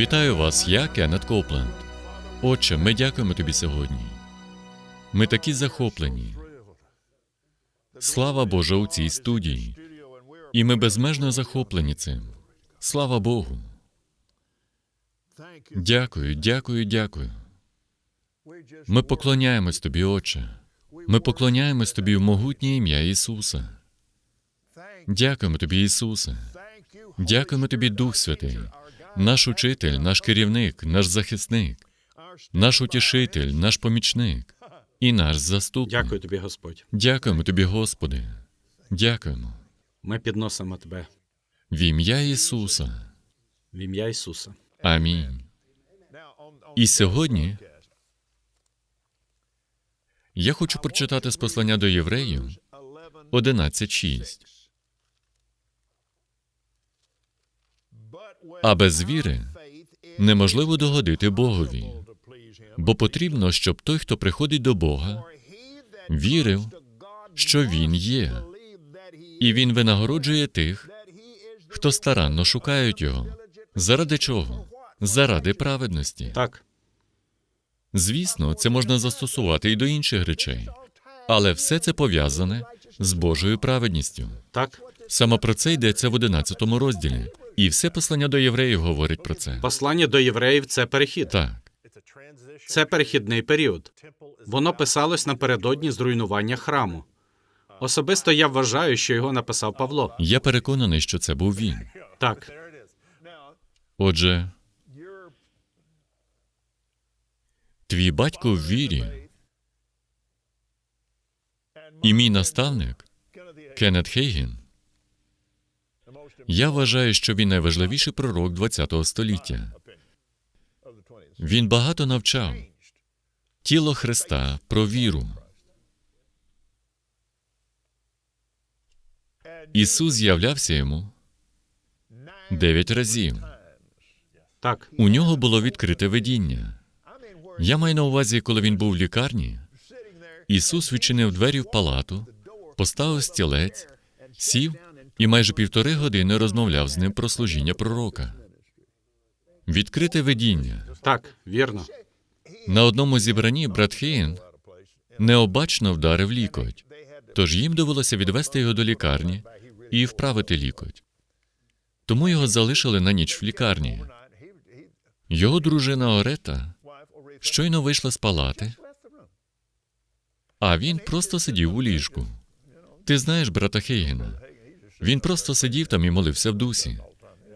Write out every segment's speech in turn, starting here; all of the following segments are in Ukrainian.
Вітаю вас, я Кеннет Копленд. Отче, ми дякуємо тобі сьогодні. Ми такі захоплені. Слава Божа у цій студії. І ми безмежно захоплені цим. Слава Богу. Дякую, дякую, дякую. Ми поклоняємось тобі, Отче. Ми поклоняємось тобі в могутнє ім'я Ісуса. Дякуємо тобі, Ісусе. Дякуємо тобі, Дух Святий, наш учитель, наш керівник, наш захисник, наш утішитель, наш помічник і наш заступник. Дякую тобі, Господь. Дякуємо тобі, Господи. Дякуємо. Ми підносимо тебе В ім'я Ісуса. в ім'я Ісуса. Амінь. І сьогодні я хочу прочитати з послання до євреїв 11.6. А без віри неможливо догодити Богові, бо потрібно, щоб той, хто приходить до Бога, вірив, що Він є, і Він винагороджує тих, хто старанно шукають Його. Заради чого? Заради праведності. Так, Звісно, це можна застосувати і до інших речей, але все це пов'язане з Божою праведністю. так. Саме про це йдеться в 11 розділі, і все послання до євреїв говорить про це. Послання до євреїв це перехід. Так, Це перехідний період. Воно писалось напередодні зруйнування храму. Особисто я вважаю, що його написав Павло. я переконаний, що це був він. Так, Отже, твій батько в вірі і мій наставник Кеннет Хейген. Я вважаю, що він найважливіший пророк ХХ століття. Він багато навчав тіло Христа про віру. Ісус з'являвся йому дев'ять разів. так, У нього було відкрите видіння. Я маю на увазі, коли він був в лікарні, Ісус відчинив двері в палату, поставив стілець, сів і майже півтори години розмовляв з ним про служіння пророка. Відкрите видіння. так, вірно. На одному зібранні брат Хейн необачно вдарив лікоть, тож їм довелося відвести його до лікарні і вправити лікоть. Тому його залишили на ніч в лікарні. Його дружина Орета щойно вийшла з палати, а він просто сидів у ліжку. Ти знаєш брата Хейгена? Він просто сидів там і молився в дусі.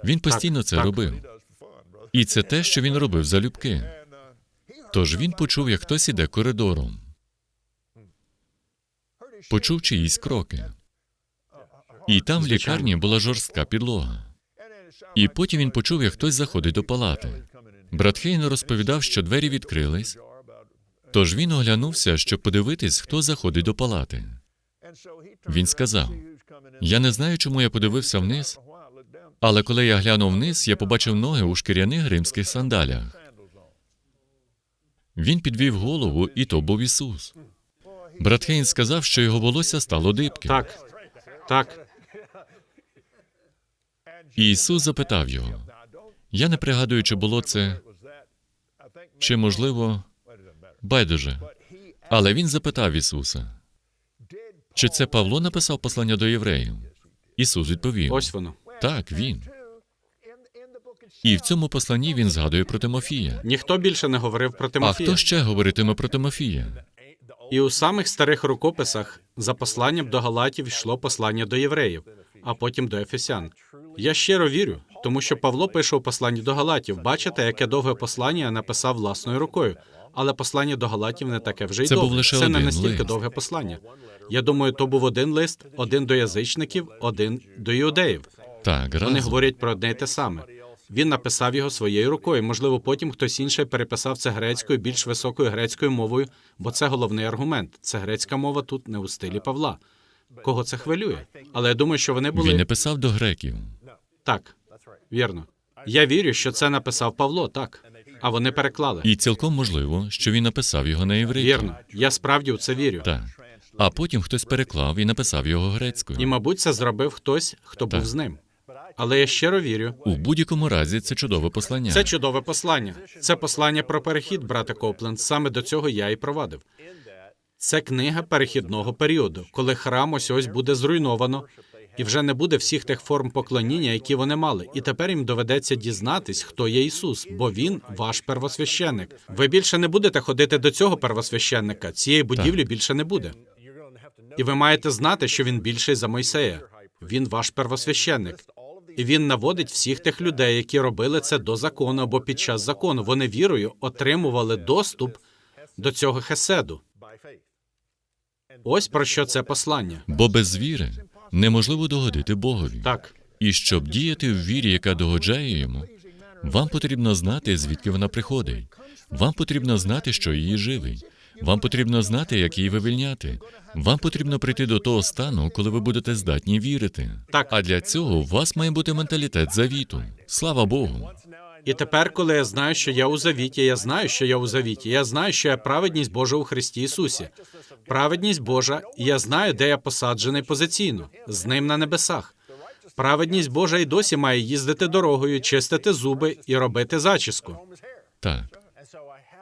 Він постійно це робив. І це те, що він робив залюбки. Тож він почув, як хтось іде коридором. Почув чиїсь кроки. І там в лікарні була жорстка підлога. І потім він почув, як хтось заходить до палати. Брат Хейн розповідав, що двері відкрились, тож він оглянувся, щоб подивитись, хто заходить до палати. Він сказав: Я не знаю, чому я подивився вниз, але коли я глянув вниз, я побачив ноги у шкіряних римських сандалях. Він підвів голову, і то був Ісус. Брат Хейн сказав, що його волосся стало дибке. Так, так. І Ісус запитав його: Я не пригадую, чи було це, чи, можливо, Байдуже. Але він запитав Ісуса, чи це Павло написав послання до євреїв? Ісус відповів: Ось воно. Так, він. І в цьому посланні він згадує про Тимофія. Ніхто більше не говорив про А хто ще говоритиме про Тимофія? І у самих старих рукописах за посланням до Галатів йшло послання до євреїв, а потім до Ефесян. Я щиро вірю, тому що Павло пише у посланні до Галатів. Бачите, яке довге послання я написав власною рукою. Але послання до Галатів не таке вже й Це був лише Це не один настільки лист. довге послання. Я думаю, то був один лист, один до язичників, один до іудеїв. Так, Вони разом. говорять про одне й те саме. Він написав його своєю рукою. Можливо, потім хтось інший переписав це грецькою, більш високою грецькою мовою, бо це головний аргумент. Це грецька мова тут не у стилі Павла. Кого це хвилює? Але я думаю, що вони були Він не писав до греків. так. Вірно. Я вірю, що це написав Павло, так. А вони переклали. І цілком можливо, що він написав його на єврейській. Вірно. Я справді у це вірю. Так. А потім хтось переклав і написав його грецькою. І, мабуть, це зробив хтось, хто був з ним. Але я щиро вірю, У будь-якому разі це чудове послання. Це чудове послання. Це послання про перехід, брате Копленд. Саме до цього я і провадив. Це книга перехідного періоду, коли храм ось ось буде зруйновано, і вже не буде всіх тих форм поклоніння, які вони мали. І тепер їм доведеться дізнатись, хто є Ісус, бо Він ваш первосвященник. Ви більше не будете ходити до цього первосвященника. Цієї будівлі більше не буде. І ви маєте знати, що він більший за Мойсея. Він ваш первосвященник. І він наводить всіх тих людей, які робили це до закону або під час закону. Вони вірою отримували доступ до цього хеседу. Ось про що це послання. Бо без віри неможливо догодити Богові. Так, І щоб діяти в вірі, яка догоджає йому, вам потрібно знати, звідки вона приходить. Вам потрібно знати, що її живить. Вам потрібно знати, як її вивільняти. Вам потрібно прийти до того стану, коли ви будете здатні вірити. Так. А для цього у вас має бути менталітет завіту. Слава Богу. і тепер, коли я знаю, що я у завіті, я знаю, що я у завіті. Я знаю, що я праведність Божа у Христі Ісусі. Праведність Божа, і я знаю, де я посаджений позиційно, з ним на небесах. Праведність Божа і досі має їздити дорогою, чистити зуби і робити зачіску. Так.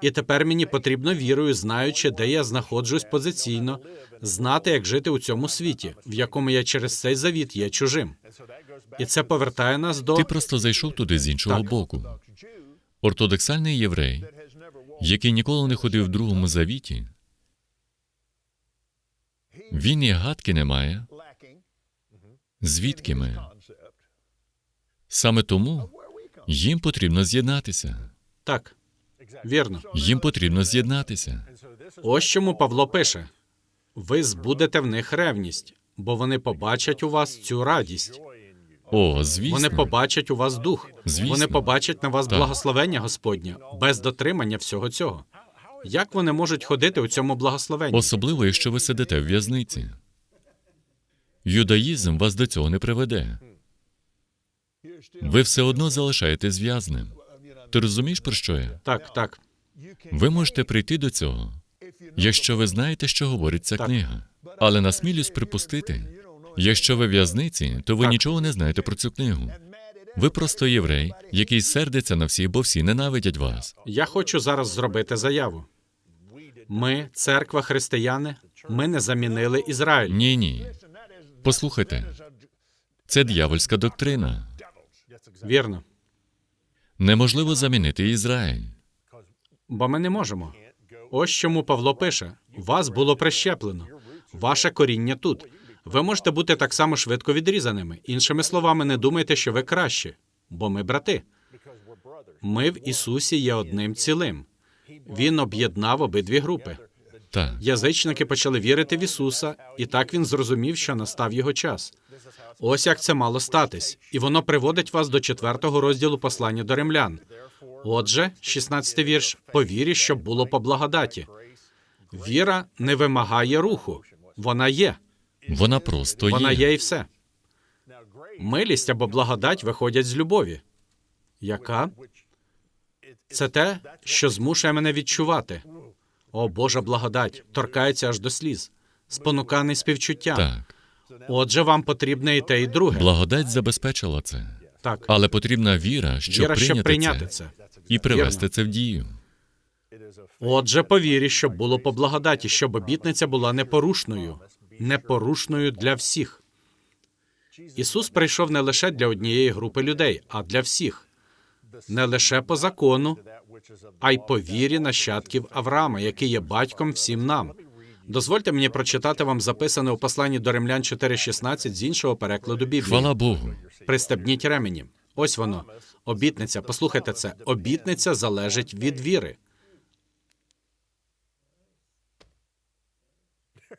І тепер мені потрібно вірою, знаючи, де я знаходжусь позиційно, знати, як жити у цьому світі, в якому я через цей завіт є чужим. І це повертає нас до Ти просто зайшов туди з іншого Так. боку. Ортодоксальний єврей, який ніколи не ходив в другому завіті, він і гадки не має, звідки ми. Саме тому їм потрібно з'єднатися. так. Вірно. Їм потрібно з'єднатися. Ось чому Павло пише: ви збудете в них ревність, бо вони побачать у вас цю радість. О, звісно. Вони побачать у вас дух. Звісно. Вони побачать на вас Так. благословення Господнє без дотримання всього цього. Як вони можуть ходити у цьому благословенні? Особливо, якщо ви сидите в в'язниці. Юдаїзм вас до цього не приведе. Ви все одно залишаєтесь в'язнем. Ти розумієш, про що я? Так, так. Ви можете прийти до цього, якщо ви знаєте, що говорить ця Так. книга. Але насмілюсь припустити, якщо ви в'язниці, то ви Так. нічого не знаєте про цю книгу. Ви просто єврей, який сердиться на всіх, бо всі ненавидять вас. Я хочу зараз зробити заяву. Ми, церква християни, ми не замінили Ізраїль. Ні, ні. Послухайте, це дьявольська доктрина. Вірно. Неможливо замінити Ізраїль. Бо ми не можемо. Ось чому Павло пише: вас було прищеплено, ваше коріння тут. Ви можете бути так само швидко відрізаними. Іншими словами, не думайте, що ви кращі, бо ми брати. Ми в Ісусі є одним цілим. Він об'єднав обидві групи. Так, Язичники почали вірити в Ісуса, і так він зрозумів, що настав його час. Ось як це мало статись, і воно приводить вас до четвертого розділу послання до римлян. Отже, 16 вірш, по вірі, щоб було по благодаті. Віра не вимагає руху, вона є, вона просто є. вона є і все. Милість або благодать виходять з любові. Яка? Це те, що змушує мене відчувати. О, Божа благодать, торкається аж до сліз, спонуканий співчуттям. Так, Отже, вам потрібне і те, і друге. благодать забезпечила це. Так, Але потрібна віра, щоб віра, прийняти, щоб прийняти це, це. і привести це в дію. Отже, по вірі, щоб було по благодаті, щоб обітниця була непорушною, непорушною для всіх. Ісус прийшов не лише для однієї групи людей, а для всіх, не лише по закону, а й по вірі нащадків Авраама, який є батьком всім нам. Дозвольте мені прочитати вам записане у посланні до Римлян 4.16 з іншого перекладу Біблії. Хвала Богу. Пристебніть ремені. Ось воно. Обітниця. Послухайте це. Обітниця залежить від віри.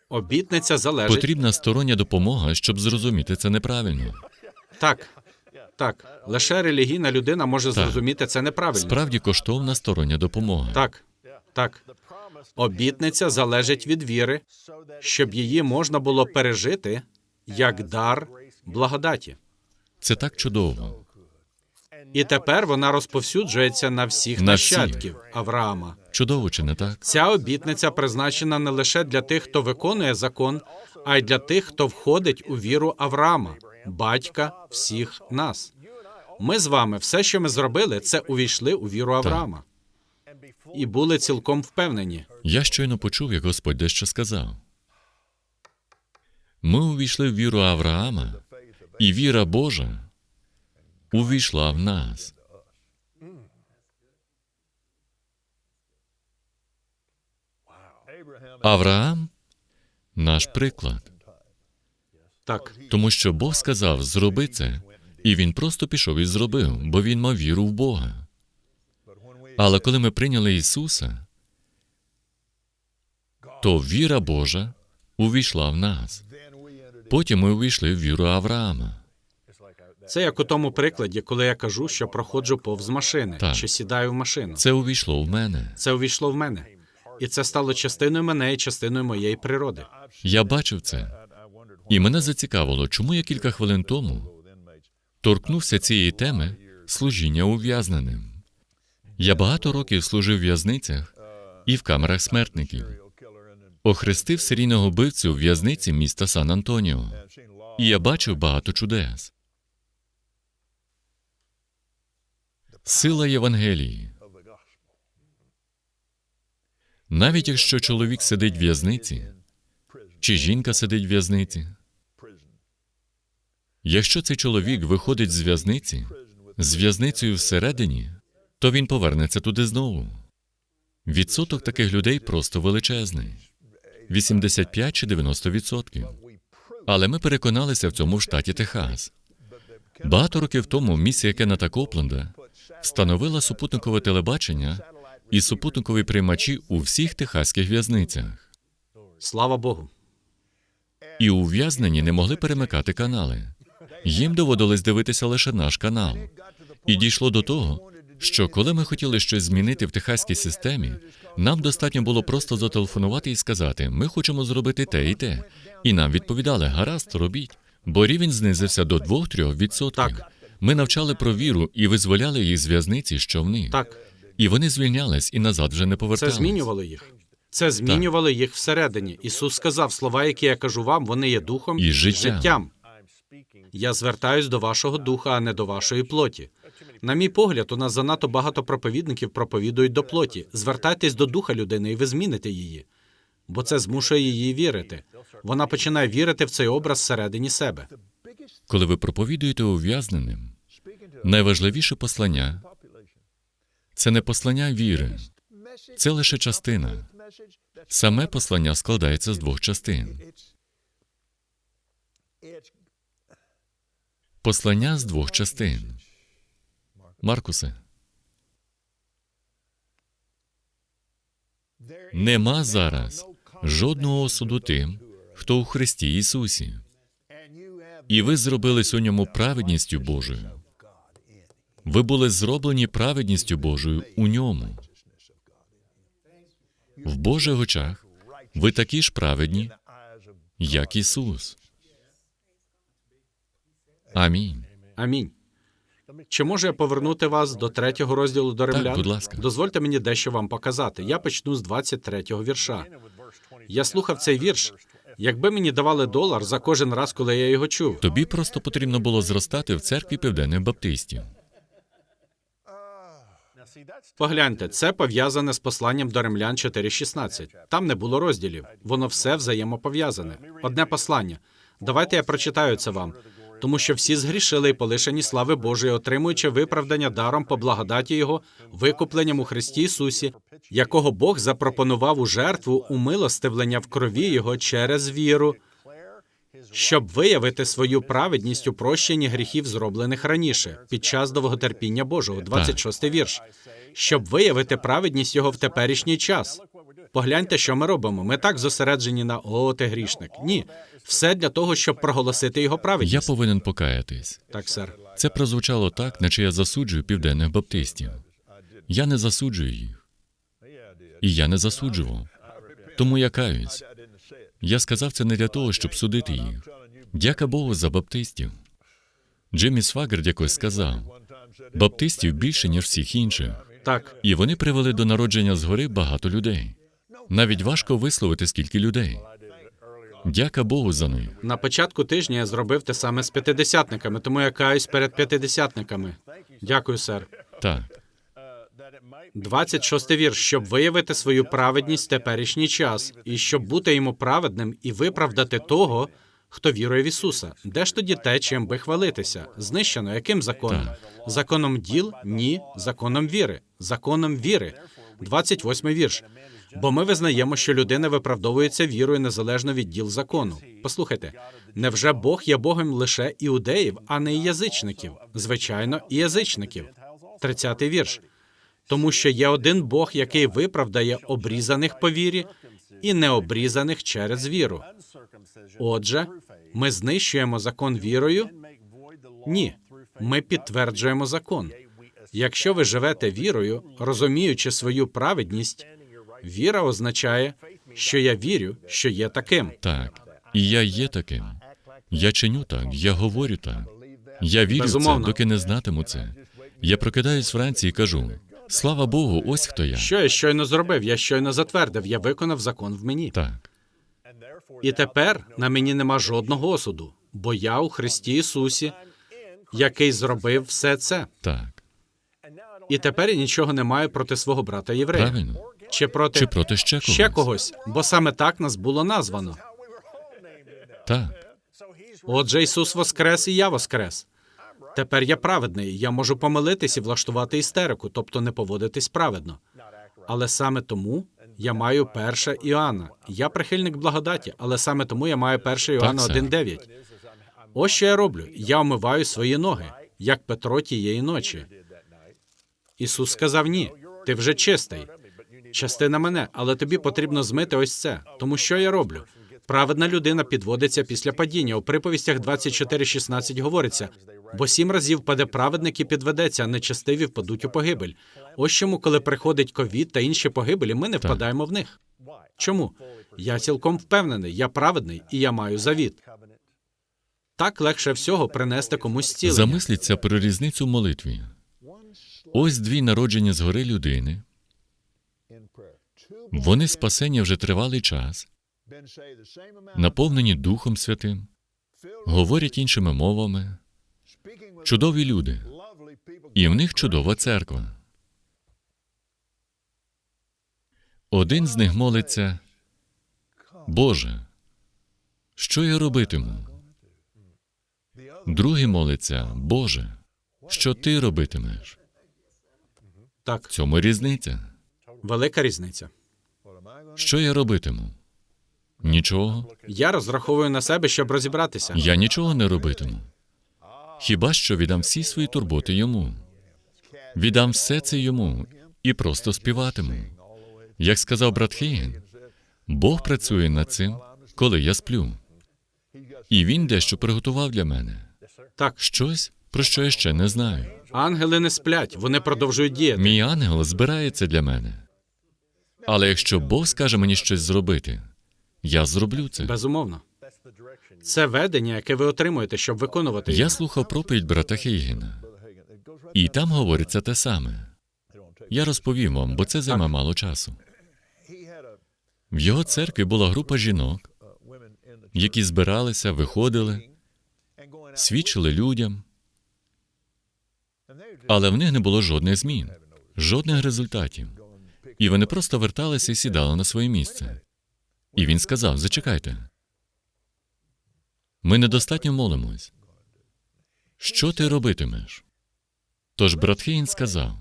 Обітниця залежить. Потрібна стороння допомога, щоб зрозуміти це неправильно. Так. Так. Лише релігійна людина може зрозуміти це неправильно. Справді коштовна стороння допомога. Так. Так. Обітниця залежить від віри, щоб її можна було пережити як дар благодаті. Це так чудово. І тепер вона розповсюджується на всіх На нащадків Авраама. Чудово чи не так? Ця обітниця призначена не лише для тих, хто виконує закон, а й для тих, хто входить у віру Авраама, батька всіх нас. Ми з вами все, що ми зробили, це увійшли у віру Авраама і були цілком впевнені. Я щойно почув, як Господь дещо сказав. Ми увійшли в віру Авраама, і віра Божа увійшла в нас. Авраам наш приклад, Так, тому що Бог сказав зроби це, і він просто пішов і зробив, бо він мав віру в Бога. Але коли ми прийняли Ісуса, то віра Божа увійшла в нас. Потім ми увійшли в віру Авраама. це як у тому прикладі, коли я кажу, що проходжу повз машини Так. чи сідаю в машину. Це увійшло в мене. Це увійшло в мене, і це стало частиною мене і частиною моєї природи. Я бачив це. І мене зацікавило, чому я кілька хвилин тому торкнувся цієї теми служіння ув'язненим. Я багато років служив в в'язницях і в камерах смертників. Охрестив серійного бивцю в в'язниці міста Сан Антоніо. І я бачив багато чудес. Сила Євангелії. Навіть якщо чоловік сидить в в'язниці, чи жінка сидить в в'язниці, якщо цей чоловік виходить з в'язниці, з в'язницею всередині, то він повернеться туди знову. Відсоток таких людей просто величезний 85 чи 90 відсотків. Але ми переконалися в цьому в штаті Техас. Багато років тому місія Кеннета Копленда встановила супутникове телебачення і супутникові приймачі у всіх техаських в'язницях. Слава Богу. І ув'язнені не могли перемикати канали. Їм доводилось дивитися лише наш канал. І дійшло до того, що коли ми хотіли щось змінити в техаській системі, нам достатньо було просто зателефонувати і сказати: ми хочемо зробити те і те. І нам відповідали: гаразд, робіть. Бо рівень знизився до 2-3 відсотків. Ми навчали про віру і визволяли їх з в'язниці, що в них. Так, І вони звільнялись і назад вже не це повертались. змінювало їх. Це змінювало їх всередині. Ісус сказав слова, які я кажу вам, вони є духом І життям. життям. Я звертаюсь до вашого духа, а не до вашої плоті. На мій погляд, у нас занадто багато проповідників проповідують до плоті. Звертайтесь до духа людини, і ви зміните її, бо це змушує її вірити. Вона починає вірити в цей образ всередині себе. Коли ви проповідуєте ув'язненим, найважливіше послання це не послання віри, це лише частина. Саме послання складається з двох частин. Послання з двох частин. Маркусе, нема зараз жодного осуду тим, хто у Христі Ісусі. І ви зробились у ньому праведністю Божою. Ви були зроблені праведністю Божою у ньому. В Божих очах ви такі ж праведні, як Ісус. Амінь. Амінь. Чи можу я повернути вас до третього розділу до римлян? будь ласка. Дозвольте мені дещо вам показати. Я почну з 23-го вірша. Я слухав цей вірш. Якби мені давали долар за кожен раз, коли я його чув. Тобі просто потрібно було зростати в церкві південних баптистів. Погляньте, це пов'язане з посланням до римлян 4.16. Там не було розділів. Воно все взаємопов'язане. Одне послання. Давайте я прочитаю це вам. Тому що всі згрішили і полишені слави Божої, отримуючи виправдання даром по благодаті Його, викупленням у Христі Ісусі, якого Бог запропонував у жертву умилостивлення в крові Його через віру, щоб виявити свою праведність у прощенні гріхів, зроблених раніше, під час довготерпіння Божого, 26 вірш, щоб виявити праведність його в теперішній час. Погляньте, що ми робимо. Ми так зосереджені на о, ти грішник. Ні, все для того, щоб проголосити його праведність. Я повинен покаятись. Так, сер. Це прозвучало так, наче я засуджую південних баптистів. Я не засуджую їх. І я не засуджував. Тому я каюсь. Я сказав це не для того, щоб судити їх. Дяка Богу за баптистів. Джиммі Свагерд якось сказав: баптистів більше, ніж всіх інших. Так, І вони привели до народження згори багато людей. Навіть важко висловити, скільки людей. Дяка Богу за них. на початку тижня я зробив те саме з п'ятидесятниками, тому я каюсь перед п'ятидесятниками. Дякую, сер. Так, 26 вірш, щоб виявити свою праведність в теперішній час, і щоб бути йому праведним і виправдати того, хто вірує в Ісуса. Де ж тоді те, чим би хвалитися? Знищено яким законом? Законом діл? Ні, законом віри. Законом віри. 28 вірш. Бо ми визнаємо, що людина виправдовується вірою незалежно від діл закону. Послухайте, невже Бог є Богом лише іудеїв, а не і язичників? Звичайно, і язичників. 30 вірш. Тому що є один Бог, який виправдає обрізаних по вірі і необрізаних через віру. Отже, ми знищуємо закон вірою? Ні, ми підтверджуємо закон. Якщо ви живете вірою, розуміючи свою праведність, віра означає, що я вірю, що є таким. так. І я є таким. Я чиню так, я говорю так. Я вірю в це, Безумовно. доки не знатиму це. Я прокидаюсь вранці і кажу: слава Богу, ось хто я. Що я щойно зробив? Я щойно затвердив, я виконав закон в мені. Так, І тепер на мені нема жодного осуду, бо я у Христі Ісусі, який зробив все це. так. І тепер я нічого не маю проти свого брата єврея. Правильно. Чи проти Чи проти ще когось? ще когось, бо саме так нас було названо. Так, Отже, Ісус воскрес, і я воскрес. Тепер я праведний. Я можу помилитись і влаштувати істерику, тобто не поводитись праведно. Але саме тому я маю перше Іоанна. Я прихильник благодаті, але саме тому я маю перше Іоанна сер. 1.9. Ось що я роблю. Я омиваю свої ноги, як Петро тієї ночі. Ісус сказав: ні, ти вже чистий. Частина мене, але тобі потрібно змити ось це. Тому що я роблю? Праведна людина підводиться після падіння. У приповістях 24.16 говориться: бо сім разів паде праведник і підведеться, а нечестиві впадуть у погибель. Ось чому, коли приходить ковід та інші погибелі, ми не впадаємо в них. Чому? Я цілком впевнений, я праведний і я маю завіт. Так легше всього принести комусь зцілення. замисліться про різницю в молитві. Ось дві народжені згори людини. Вони спасені вже тривалий час, наповнені Духом Святим, говорять іншими мовами, чудові люди, і в них чудова церква. Один з них молиться, Боже, що я робитиму? Другий молиться, Боже, що ти робитимеш? Так, В цьому різниця. велика різниця. Що я робитиму? Нічого. Я розраховую на себе, щоб розібратися. Я нічого не робитиму. Хіба що віддам всі свої турботи йому. Віддам все це йому і просто співатиму. Як сказав брат Хейген, Бог працює над цим, коли я сплю. І він дещо приготував для мене. Так, Щось, про що я ще не знаю. ангели не сплять, вони продовжують діяти. Мій ангел збирається для мене. Але якщо Бог скаже мені щось зробити, я зроблю це. Безумовно. Це ведення, яке ви отримуєте, щоб виконувати. Я слухав проповідь брата Хейгена, і там говориться те саме. Я розповім вам, бо це займе мало часу. В його церкві була група жінок, які збиралися, виходили, свідчили людям, але в них не було жодних змін. Жодних результатів. І вони просто верталися і сідали на своє місце. І він сказав: Зачекайте. Ми недостатньо молимось. Що ти робитимеш? Тож брат Хейн сказав: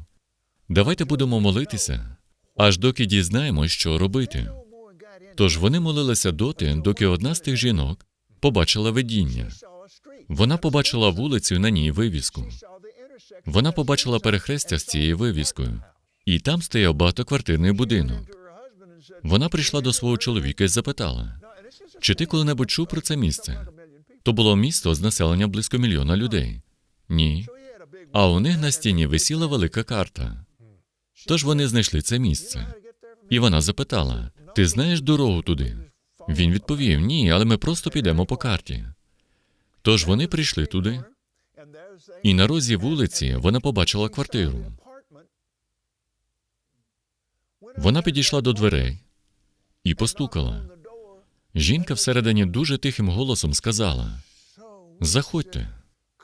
Давайте будемо молитися, аж доки дізнаємось, що робити. Тож вони молилися доти, доки одна з тих жінок побачила видіння. Вона побачила вулицю на ній вивіску. Вона побачила перехрестя з цією вивіскою, і там стояв багатоквартирний будинок. Вона прийшла до свого чоловіка і запитала: чи ти коли-небудь чув про це місце? То було місто з населенням близько мільйона людей. Ні. А у них на стіні висіла велика карта. Тож вони знайшли це місце. І вона запитала: Ти знаєш дорогу туди? Він відповів: Ні, але ми просто підемо по карті. Тож вони прийшли туди, і на розі вулиці вона побачила квартиру. Вона підійшла до дверей і постукала. Жінка всередині дуже тихим голосом сказала: Заходьте.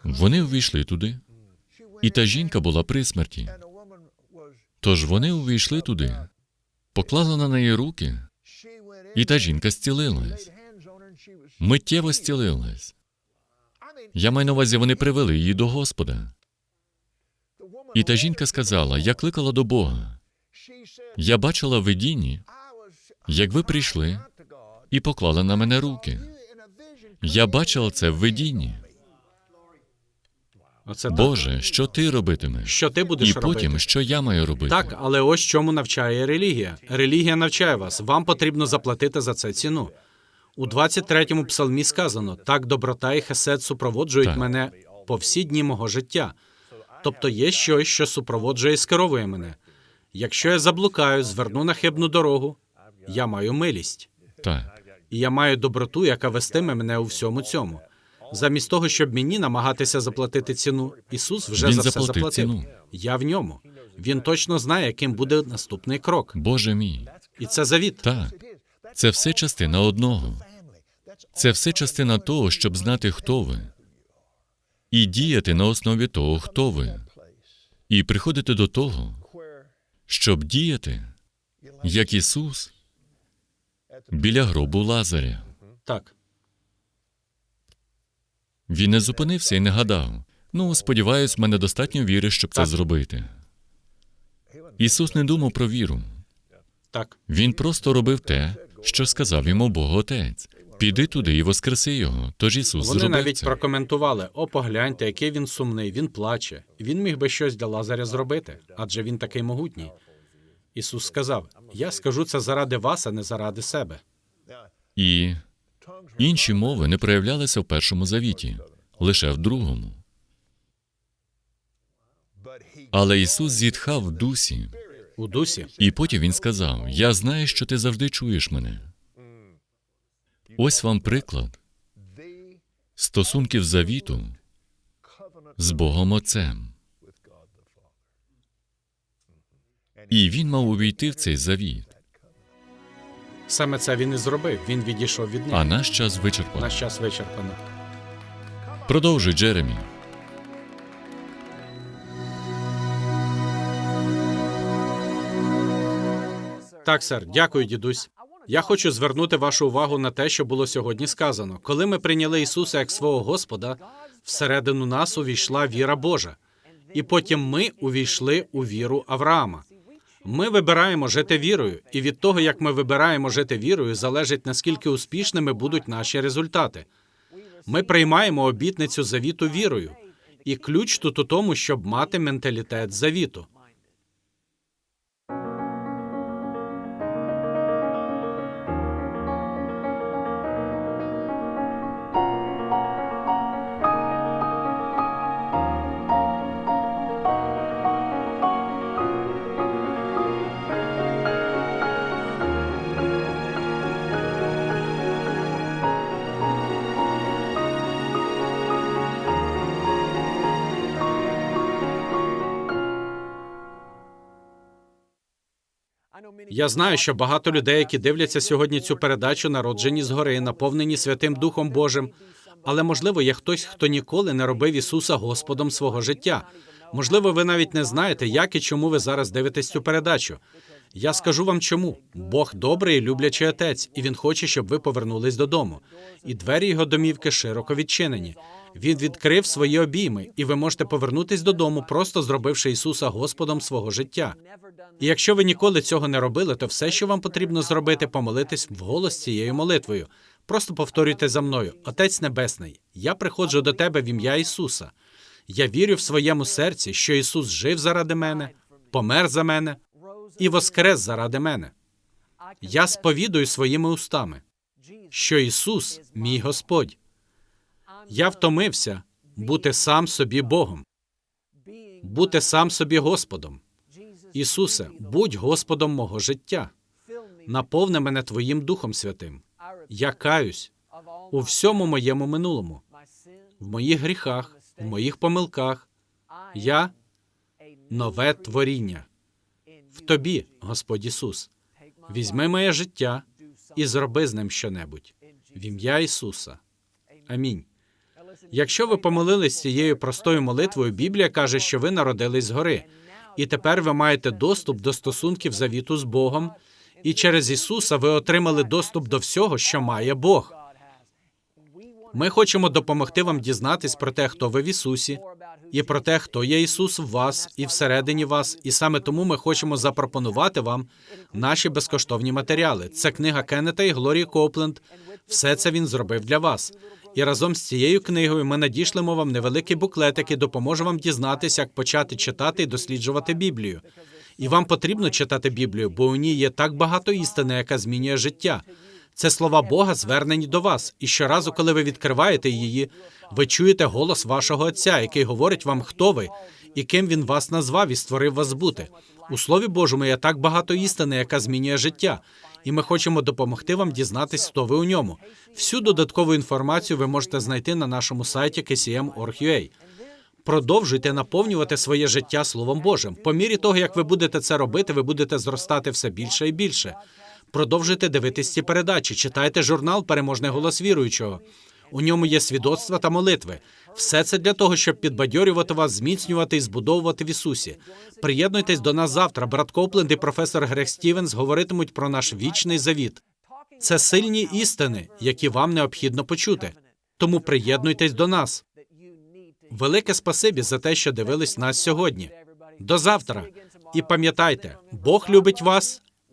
Вони увійшли туди, і та жінка була при смерті. Тож вони увійшли туди, поклали на неї руки, і та жінка зцілилась. Миттєво зцілилась. Я маю на увазі, вони привели її до Господа. І та жінка сказала: Я кликала до Бога. Я бачила видінні, як ви прийшли і поклали на мене руки. Я бачила це в видінні. Оце так. Боже, що ти робитимеш? Що ти будеш І робити? потім, що я маю робити? Так, але ось чому навчає релігія. Релігія навчає вас. Вам потрібно заплатити за це ціну. У 23-му псалмі сказано: так доброта і хесед супроводжують Так. мене по всі дні мого життя. Тобто є щось, що супроводжує і скеровує мене. Якщо я заблукаю, зверну на хибну дорогу, я маю милість. Так. І я маю доброту, яка вестиме мене у всьому цьому. Замість того, щоб мені намагатися заплатити ціну, Ісус вже Він за все заплатив заплатив. ціну. Я в ньому. Він точно знає, яким буде наступний крок. Боже мій. І це завіт. Так. Це все частина одного. Це все частина того, щоб знати, хто ви, і діяти на основі того, хто ви, і приходити до того, щоб діяти, як Ісус біля гробу Лазаря. Так. Він не зупинився і не гадав. Ну, сподіваюсь, в мене достатньо віри, щоб це зробити. Ісус не думав про віру. Так. Він просто робив те, що сказав йому Бог Отець. Піди туди і воскреси його. Тож Ісус Вони зробив навіть це. прокоментували: о, погляньте, який він сумний, він плаче. Він міг би щось для Лазаря зробити, адже він такий могутній. Ісус сказав: Я скажу це заради вас, а не заради себе. І інші мови не проявлялися в першому завіті, лише в другому. Але Ісус зітхав в дусі, У дусі і потім Він сказав: Я знаю, що ти завжди чуєш мене. Ось вам приклад стосунків завіту з Богом Отцем. І він мав увійти в цей завіт, саме це він і зробив. Він відійшов від них. а наш час вичерпано. Наш час вичерпано. Продовжуй, Джеремі. Так, сер, дякую, дідусь. Я хочу звернути вашу увагу на те, що було сьогодні сказано. Коли ми прийняли Ісуса як свого Господа, всередину нас увійшла віра Божа, і потім ми увійшли у віру Авраама. Ми вибираємо жити вірою, і від того, як ми вибираємо жити вірою, залежить наскільки успішними будуть наші результати. Ми приймаємо обітницю завіту вірою, і ключ тут у тому, щоб мати менталітет завіту. Я знаю, що багато людей, які дивляться сьогодні цю передачу, народжені згори, наповнені Святим Духом Божим. Але можливо, є хтось, хто ніколи не робив Ісуса Господом свого життя. Можливо, ви навіть не знаєте, як і чому ви зараз дивитесь цю передачу. Я скажу вам чому. Бог добрий і люблячий отець, і він хоче, щоб ви повернулись додому. І двері його домівки широко відчинені. Він відкрив свої обійми, і ви можете повернутись додому, просто зробивши Ісуса Господом свого життя. І якщо ви ніколи цього не робили, то все, що вам потрібно зробити, помолитись вголос цією молитвою. Просто повторюйте за мною: Отець Небесний, я приходжу до тебе в ім'я Ісуса. Я вірю в своєму серці, що Ісус жив заради мене, помер за мене і воскрес заради мене. Я сповідую своїми устами, що Ісус мій Господь. Я втомився бути сам собі Богом, бути сам собі Господом. Ісусе, будь Господом мого життя. Наповни мене Твоїм Духом Святим. Я каюсь у всьому моєму минулому, в моїх гріхах, в моїх помилках. Я нове творіння. В тобі, Господь Ісус. Візьми моє життя і зроби з ним щонебудь. В ім'я Ісуса. Амінь. Якщо ви помолились цією простою молитвою, Біблія каже, що ви народились згори, і тепер ви маєте доступ до стосунків завіту з Богом, і через Ісуса ви отримали доступ до всього, що має Бог. Ми хочемо допомогти вам дізнатись про те, хто ви в Ісусі, і про те, хто є Ісус в вас і всередині вас. І саме тому ми хочемо запропонувати вам наші безкоштовні матеріали. Це книга Кеннета і Глорії Копленд. Все це він зробив для вас. І разом з цією книгою ми надішлемо вам невеликий буклет, який допоможе вам дізнатися, як почати читати і досліджувати Біблію. І вам потрібно читати Біблію, бо у ній є так багато істини, яка змінює життя. Це слова Бога звернені до вас. І щоразу, коли ви відкриваєте її, ви чуєте голос вашого Отця, який говорить вам, хто ви і ким він вас назвав і створив вас бути. У Слові Божому є так багато істини, яка змінює життя. І ми хочемо допомогти вам дізнатись, хто ви у ньому. Всю додаткову інформацію ви можете знайти на нашому сайті kcm.org.ua. Продовжуйте наповнювати своє життя Словом Божим. По мірі того, як ви будете це робити, ви будете зростати все більше і більше. Продовжуйте дивитись ці передачі, читайте журнал Переможний голос віруючого. У ньому є свідоцтва та молитви. Все це для того, щоб підбадьорювати вас, зміцнювати і збудовувати в Ісусі. Приєднуйтесь до нас завтра. Брат Копленд і професор Грег Стівенс говоритимуть про наш вічний завіт. Це сильні істини, які вам необхідно почути. Тому приєднуйтесь до нас. Велике спасибі за те, що дивились нас сьогодні. До завтра. І пам'ятайте, Бог любить вас,